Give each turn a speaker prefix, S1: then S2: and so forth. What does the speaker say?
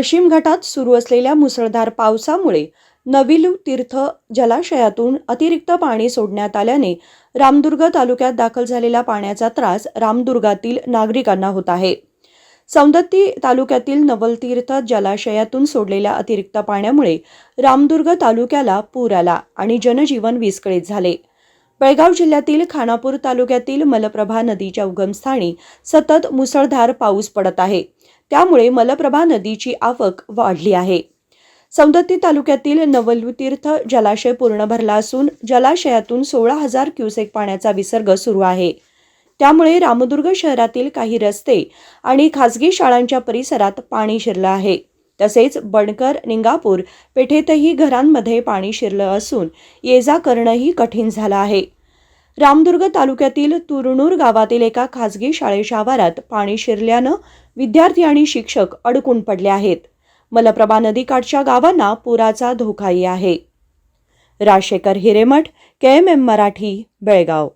S1: पश्चिम घाटात सुरू असलेल्या मुसळधार पावसामुळे नविलू तीर्थ जलाशयातून अतिरिक्त पाणी सोडण्यात आल्याने रामदुर्ग तालुक्यात दाखल झालेला पाण्याचा त्रास रामदुर्गातील नागरिकांना होत आहे. सौंदत्ती तालुक्यातील नवलतीर्थ जलाशयातून सोडलेल्या अतिरिक्त पाण्यामुळे रामदुर्ग तालुक्याला पूर आला आणि जनजीवन विस्कळीत झाले. बेळगाव जिल्ह्यातील खानापूर तालुक्यातील मलप्रभा नदीच्या उगमस्थानी सतत मुसळधार पाऊस पडत आहे. त्यामुळे मलप्रभा नदीची आवक वाढली आहे. सौंदत्ती तालुक्यातील नवलतीर्थ जलाशय पूर्ण भरला असून जलाशयातून सोळा हजार क्युसेक पाण्याचा विसर्ग सुरू आहे. त्यामुळे रामदुर्ग शहरातील काही रस्ते आणि खासगी शाळांच्या परिसरात पाणी शिरलं आहे. तसेच बणकर निंगापूर पेठेतही घरांमध्ये पाणी शिरलं असून ये जा करणंही कठीण झालं आहे. रामदुर्ग तालुक्यातील तुरनूर गावातील एका खासगी शाळेच्या आवारात पाणी शिरल्यानं विद्यार्थी आणि शिक्षक अडकून पडले आहेत. मलप्रभा नदीकाठच्या गावांना पुराचा धोकाही आहे. Rajashekhar Hiremath K M M Marathi Belgaum.